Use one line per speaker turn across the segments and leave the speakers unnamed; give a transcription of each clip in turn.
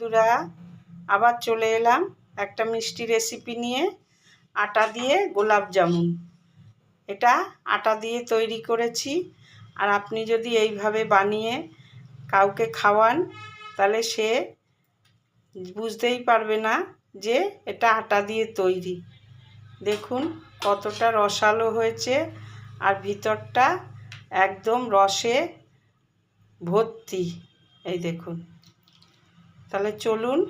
বন্ধুরা, আবার চলে এলাম একটা মিষ্টি রেসিপি নিয়ে, আটা দিয়ে গোলাপ জামুন। এটা আটা দিয়ে তৈরি করেছি, আর আপনি যদি এইভাবে বানিয়ে কাউকে খাওয়ান, তাহলে সে বুঝতেই পারবে না যে এটা আটা দিয়ে তৈরি। দেখুন কতটা রসালো হয়েছে, আর ভিতরটা একদম রসে ভর্তি। এই দেখুন। তাহলে চলুন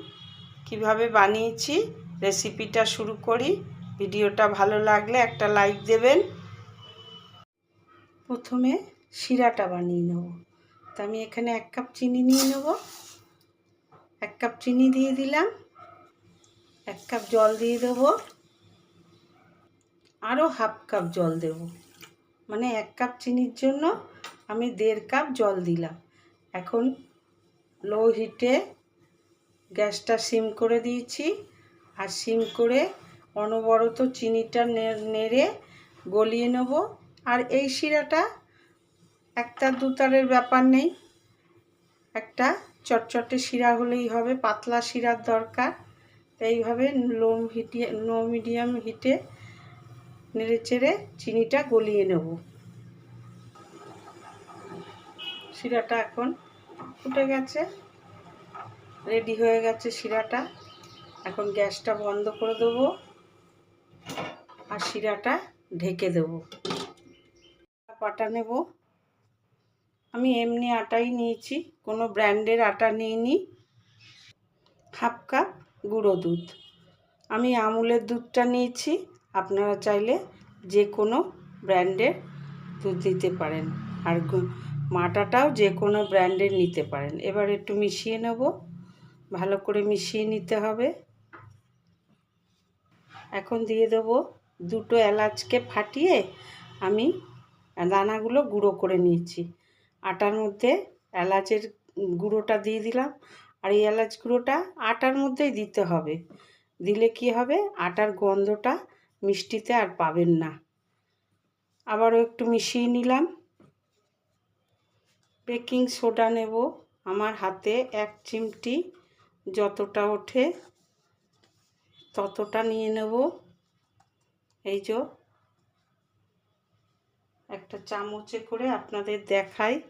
কীভাবে বানিয়েছি রেসিপিটা শুরু করি। ভিডিওটা ভালো লাগলে একটা লাইক দেবেন। প্রথমে শিরাটা বানিয়ে নেব। তা আমি এখানে এক কাপ চিনি নিয়ে নেব। এক কাপ চিনি দিয়ে দিলাম। এক কাপ জল দিয়ে দেবো। আরও হাফ কাপ জল দেব। মানে এক কাপ চিনির জন্য আমি দেড় কাপ জল দিলাম। এখন লো হিটে গ্যাসটা সিম করে দিয়েছি। আর সিম করে অনবরত চিনিটা নেড়ে গলিয়ে নেব। আর এই শিরাটা একটা দুতারের ব্যাপার নেই। একটা চটচটে শিরা হলেই হবে, পাতলা শিরার দরকার। এইভাবে লো হিটে, লো মিডিয়াম হিটে নেড়ে চেড়ে চিনিটা গলিয়ে নেব। শিরাটা এখন ফুটে গেছে। রেডি হয়ে গেছে শিরাটা। এখন গ্যাসটা বন্ধ করে দেবো আর শিরাটা ঢেকে দেব। পাটা নেব। আমি এমনি আটাই নিয়েছি, কোনো ব্র্যান্ডের আটা নিইনি। হাফ কাপ গুঁড়ো দুধ। আমি আমুলের দুধটা নিয়েছি, আপনারা চাইলে যে কোনো ব্র্যান্ডের দুধ দিতে পারেন। আর মাটাটাও যে কোনো ব্র্যান্ডের নিতে পারেন। এবার একটু মিশিয়ে নেব। ভালো করে মিশিয়ে নিতে হবে। এখন দিয়ে দেবো দুটো এলাচকে ফাটিয়ে আমি দানাগুলো গুঁড়ো করে নিয়েছি। আটার মধ্যে এলাচের গুঁড়োটা দিয়ে দিলাম। আর এই এলাচ গুঁড়োটা আটার মধ্যেই দিতে হবে। দিলে কি হবে? আটার গন্ধটা মিষ্টিতে আর পাবেন না। আবারও একটু মিশিয়ে নিলাম। বেকিং সোডা নেব। আমার হাতে এক চিমটি যতটা ওঠে ততটা নিয়ে নেব। এই যে একটা চামচে করে আপনাদের দেখাই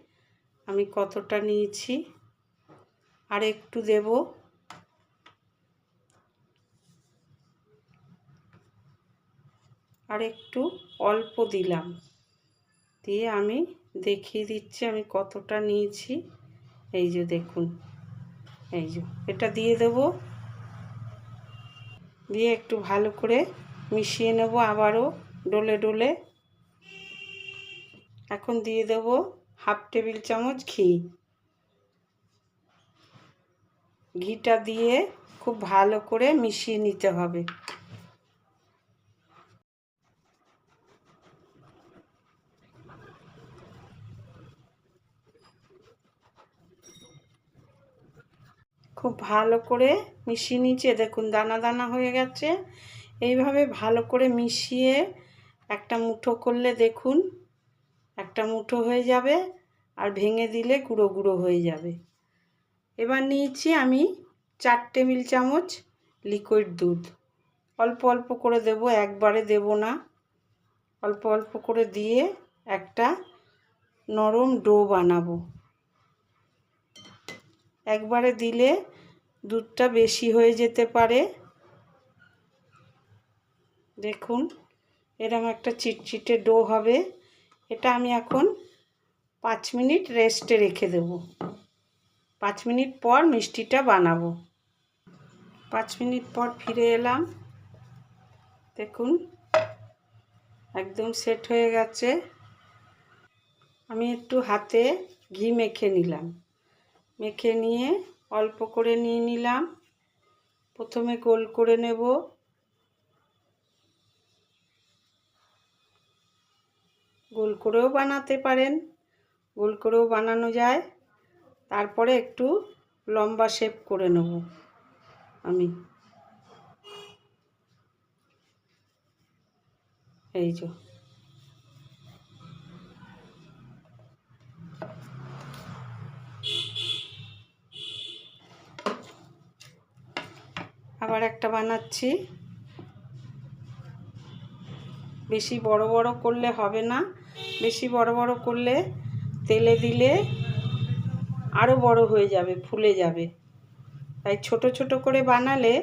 আমি কতটা নিয়েছি। আর একটু দেব। আর একটু অল্প দিলাম। দিয়ে আমি দেখিয়ে দিচ্ছি আমি কতটা নিয়েছি। এই যে দেখুন। এই যে, এটা দিয়ে দেব। দিয়ে একটু ভালো করে মিশিয়ে নেব আবারও, ডলে ডলে। এখন দিয়ে দেব হাফ টেবিল চামচ ঘি। ঘিটা দিয়ে খুব ভালো করে মিশিয়ে নিতে হবে। খুব ভালো করে মিশিয়ে নিচে দেখুন, দানা দানা হয়ে গেছে। এইভাবে ভালো করে মিশিয়ে একটা মুঠো করলে দেখুন, একটা মুঠো হয়ে যাবে আর ভেঙে দিলে গুঁড়ো গুঁড়ো হয়ে যাবে। এবার নিয়েছি আমি চার টেবিল চামচ লিকুইড দুধ। অল্প অল্প করে দেব, একবারে দেব না। অল্প অল্প করে দিয়ে একটা নরম ডো বানাবো। একবারে দিলে দুধটা বেশি হয়ে যেতে পারে। দেখুন, এরম একটা চিটচিটে ডো হবে। এটা আমি এখন পাঁচ মিনিট রেস্টে রেখে দেব। পাঁচ মিনিট পর মিষ্টিটা বানাবো। পাঁচ মিনিট পর ফিরে এলাম। দেখুন, একদম সেট হয়ে গেছে। আমি একটু হাতে ঘি মেখে নিলাম। মেখে নিয়ে অল্প করে নিয়ে নিলাম। প্রথমে গোল করে নেব। গোল করেও বানাতে পারেন, গোল করেও বানানো যায়। তারপরে একটু লম্বা শেপ করে নেব আমি। এই যে। আবার একটা বানাচ্ছি। বেশি বড় বড় করলে হবে না। বেশি বড় বড় করলে তেলে দিলে আরও বড় হয়ে যাবে, ফুলে যাবে। তাই ছোট ছোট করে বানালে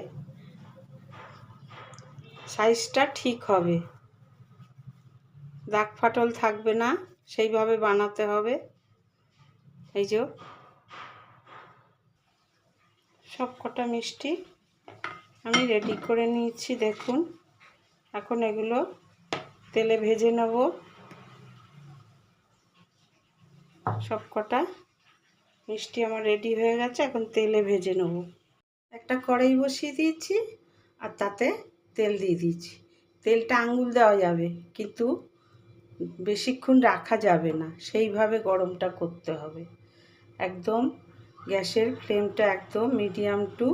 সাইজটা ঠিক হবে। দাগ ফাটল থাকবে না, সেইভাবে বানাতে হবে। এই যে সব কটা মিষ্টি আমি রেডি করে নিয়েছি, দেখুন। এখন এগুলো তেলে ভেজে নেব। সব কটা মিষ্টি আমার রেডি হয়ে গেছে, এখন তেলে ভেজে নেব। একটা কড়াই বসিয়ে দিয়েছি আর তাতে তেল দিয়ে দিয়েছি। তেলটা আঙুল দেওয়া যাবে, কিন্তু বেশিক্ষণ রাখা যাবে না, সেইভাবে গরমটা করতে হবে। একদম গ্যাসের ফ্লেমটা একদম মিডিয়াম টু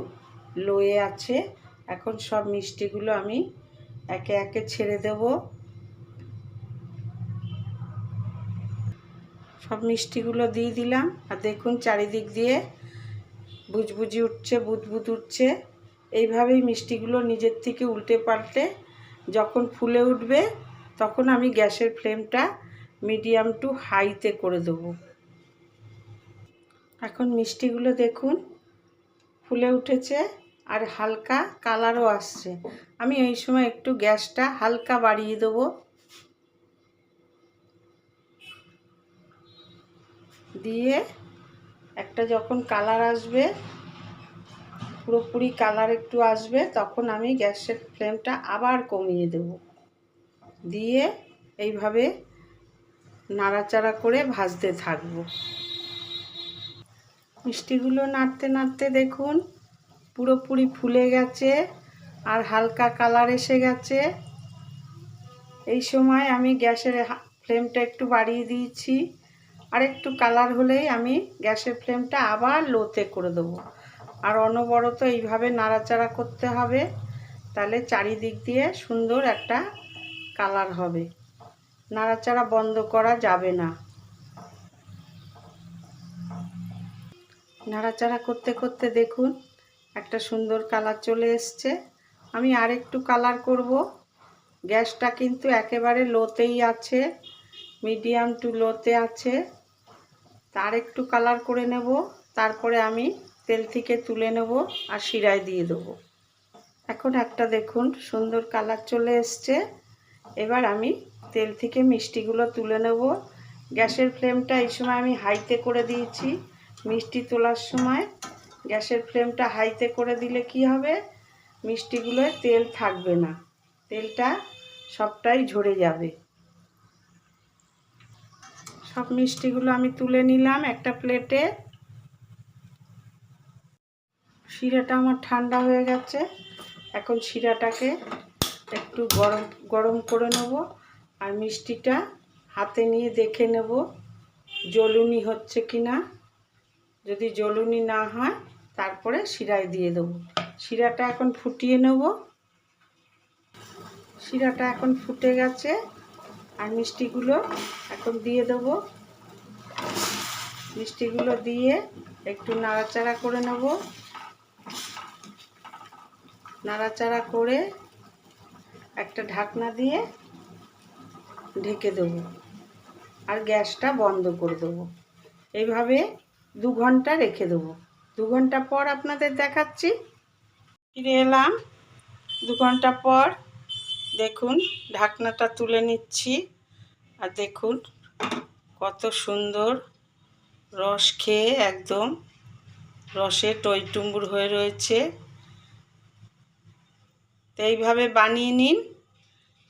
লোয়ে আছে। এখন সব মিষ্টিগুলো আমি একে একে ছেড়ে দেব। সব মিষ্টিগুলো দিয়ে দিলাম। আর দেখুন চারিদিক দিয়ে বুজবুজি উঠছে, বুদবুদ উঠছে। এইভাবেই মিষ্টিগুলো নিজের থেকে উল্টে পাল্টে যখন ফুলে উঠবে, তখন আমি গ্যাসের ফ্লেমটা মিডিয়াম টু হাইতে করে দেবো। এখন মিষ্টিগুলো দেখুন ফুলে উঠেছে। আর হালকা কালারও আসছে। আমি এই সময় একটু গ্যাসটা হালকা বাড়িয়ে দেবো। দিয়ে একটা যখন কালার আসবে, পুরোপুরি কালার একটু আসবে, তখন আমি গ্যাসের ফ্লেমটা আবার কমিয়ে দেব। দিয়ে এইভাবে নাড়াচাড়া করে ভাজতে থাকব। মিষ্টিগুলো নাড়তে নাড়তে দেখুন পুরোপুরি ফুলে গেছে আর হালকা কালার এসে গেছে। এই সময় আমি গ্যাসের ফ্লেমটা একটু বাড়িয়ে দিয়েছি। আর একটু কালার হলেই আমি গ্যাসের ফ্লেমটা আবার লোতে করে দেবো। আর অনবরত এইভাবে নাড়াচাড়া করতে হবে, তাহলে চারিদিক দিয়ে সুন্দর একটা কালার হবে। নাড়াচাড়া বন্ধ করা যাবে না। নাড়াচাড়া করতে করতে দেখুন একটা সুন্দর কালার চলে এসছে। আমি আরেকটু কালার করব। গ্যাসটা কিন্তু একেবারে লোতেই আছে, মিডিয়াম টু লোতে আছে। তার একটু কালার করে নেব, তারপরে আমি তেল থেকে তুলে নেব আর শিরায় দিয়ে দেবো। এখন একটা দেখুন, সুন্দর কালার চলে এসছে। এবার আমি তেল থেকে মিষ্টিগুলো তুলে নেব। গ্যাসের ফ্লেমটা এই সময় আমি হাইতে করে দিয়েছি, মিষ্টি তোলার সময়। গ্যাসের ফ্লেমটা হাইতে করে দিলে কি হবে? মিষ্টিগুলোয় তেল থাকবে না। তেলটা সবটাই ঝরে যাবে। সব মিষ্টিগুলো আমি তুলে নিলাম একটা প্লেটে। শিরাটা আমার ঠান্ডা হয়ে গেছে। এখন শিরাটাকে একটু গরম গরম করে নেব আর মিষ্টিটা হাতে নিয়ে দেখে নেব জ্বলুনি হচ্ছে কি না যদি জ্বলুনি না হয় তারপরে শিরায় দিয়ে দেবো। শিরাটা এখন ফুটিয়ে নেব। শিরাটা এখন ফুটে গেছে আর মিষ্টিগুলো এখন দিয়ে দেব। মিষ্টিগুলো দিয়ে একটু নাড়াচাড়া করে নেব। নাড়াচাড়া করে একটা ঢাকনা দিয়ে ঢেকে দেবো আর গ্যাসটা বন্ধ করে দেবো। এইভাবে দু ঘণ্টা রেখে দেবো। দু ঘণ্টা পর আপনাদের দেখাচ্ছি। ফিরে এলাম। দু ঘণ্টা পর দেখুন, ঢাকনাটা তুলে নিচ্ছি। আর দেখুন, কত সুন্দর রস খেয়ে একদম রসে টইটুম্বুর হয়ে রয়েছে। তো এইভাবে বানিয়ে নিন,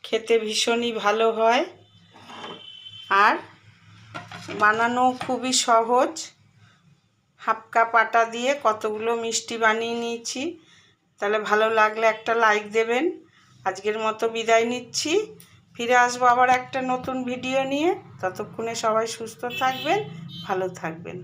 খেতে ভীষণই ভালো হয়। আর বানানো খুবই সহজ। হাফ কাপ আটা দিয়ে কতগুলো মিষ্টি বানিয়ে নিয়েছি। তাহলে ভালো লাগলে একটা লাইক দেবেন। আজকের মতো বিদায় নিচ্ছি। ফিরে আসব আবার একটা নতুন ভিডিও নিয়ে। ততক্ষণে সবাই সুস্থ থাকবেন, ভালো থাকবেন।